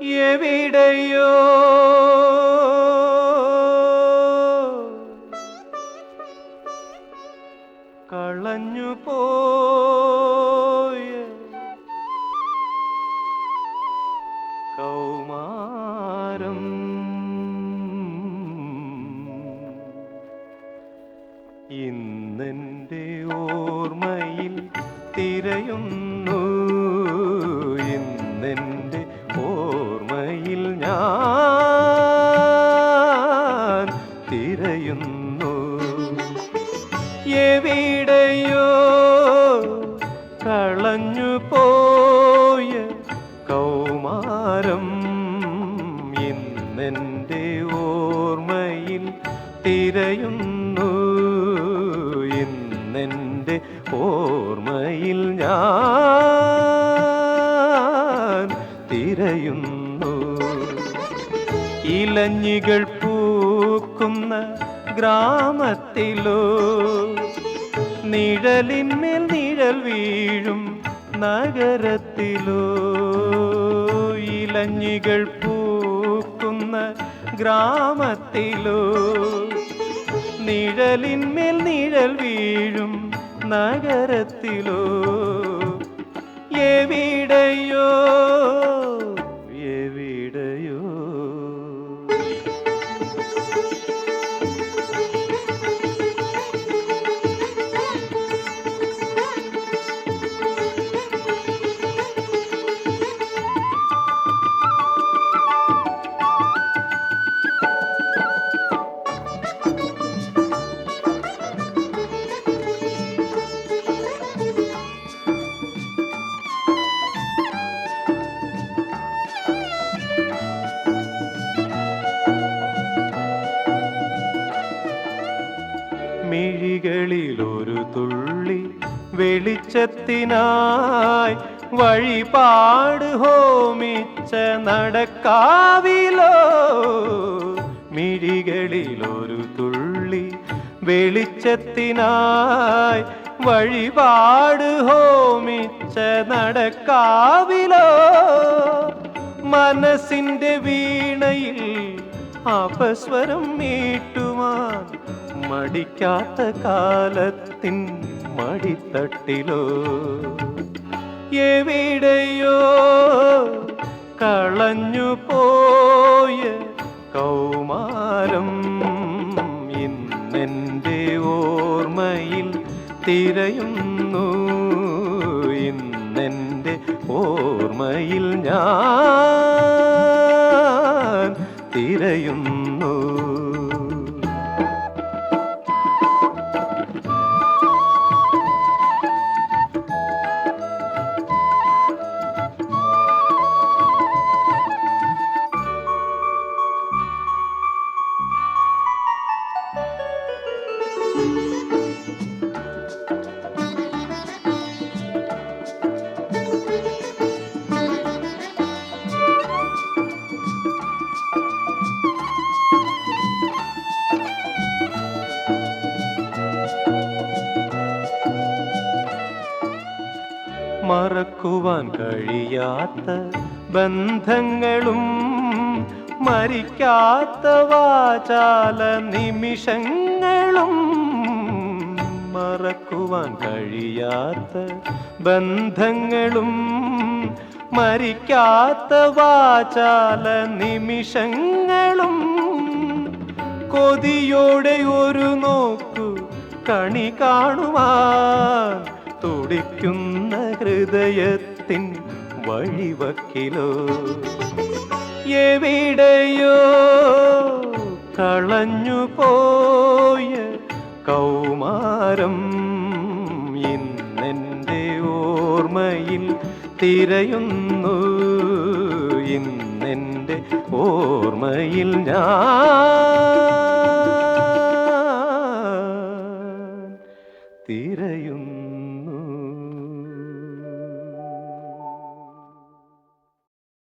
എവിടെയോ. കളഞ്ഞു പോയ കൗമാരം. ഇന്നെന്റെ ഓർമ്മയിൽ തിരയുന്നു എവിടെയോ കളഞ്ഞു പോയ കൗമാരം ഇന്നെന്റെ ഓർമ്മയിൽ തിരയുന്നു. ഇന്നെന്റെ ഓർമ്മയിൽ ഞാൻ തിരയുന്നു. ഇലഞ്ഞികൾ പൂക്കുന്ന ഗ്രാമത്തിലോ നിഴലിന്മേൽ നിഴൽ വീഴും നഗരത്തിലോ. ഇലഞ്ഞികൾ പൂക്കുന്ന ഗ്രാമത്തിലോ. നിഴലിന്മേൽ നിഴൽ വീഴും നഗരത്തിലോ. എവിടെയോ മിഴികളിൽ ഒരു തുള്ളി വെളിച്ചത്തിനായി വഴിപാട് ഹോമിച്ച നടക്കാവിലോ? മിഴികളിൽ ഒരു തുള്ളി വെളിച്ചത്തിനായി വഴിപാട് ഹോമിച്ച നടക്കാവിലോ? മനസ്സിന്റെ വീണയിൽ അപസ്വരം മീട്ടുവാൻ മടിക്കാത്ത കാലത്തിൻ മടിത്തട്ടിലോ? എവിടെയോ കളഞ്ഞു പോയ കൗമാരം ഇന്നെന്റെ ഓർമ്മയിൽ തിരയുന്നു. ഇന്നെന്റെ ഓർമ്മയിൽ ഞാൻ തിരയുന്നു. മറക്കുവാൻ കഴിയാത്ത ബന്ധങ്ങളും മരിക്കാത്ത വാചാല നിമിഷങ്ങളും മറക്കുവാൻ കഴിയാത്ത ബന്ധങ്ങളും മരിക്കാത്ത വാചാല നിമിഷങ്ങളും കൊതിയോടെ ഒരു നോക്കു കണി കാണുവാൻ തുടിക്കുന്ന ഹൃദയത്തിൻ വഴിവക്കിലോ? എവിടെയോ കളഞ്ഞു പോയ കൗമാരം ഇന്നെന്റെ ഓർമ്മയിൽ തിരയുന്നു. ഇന്നെന്റെ ഓർമ്മയിൽ ഞാൻ തിരയുന്നു.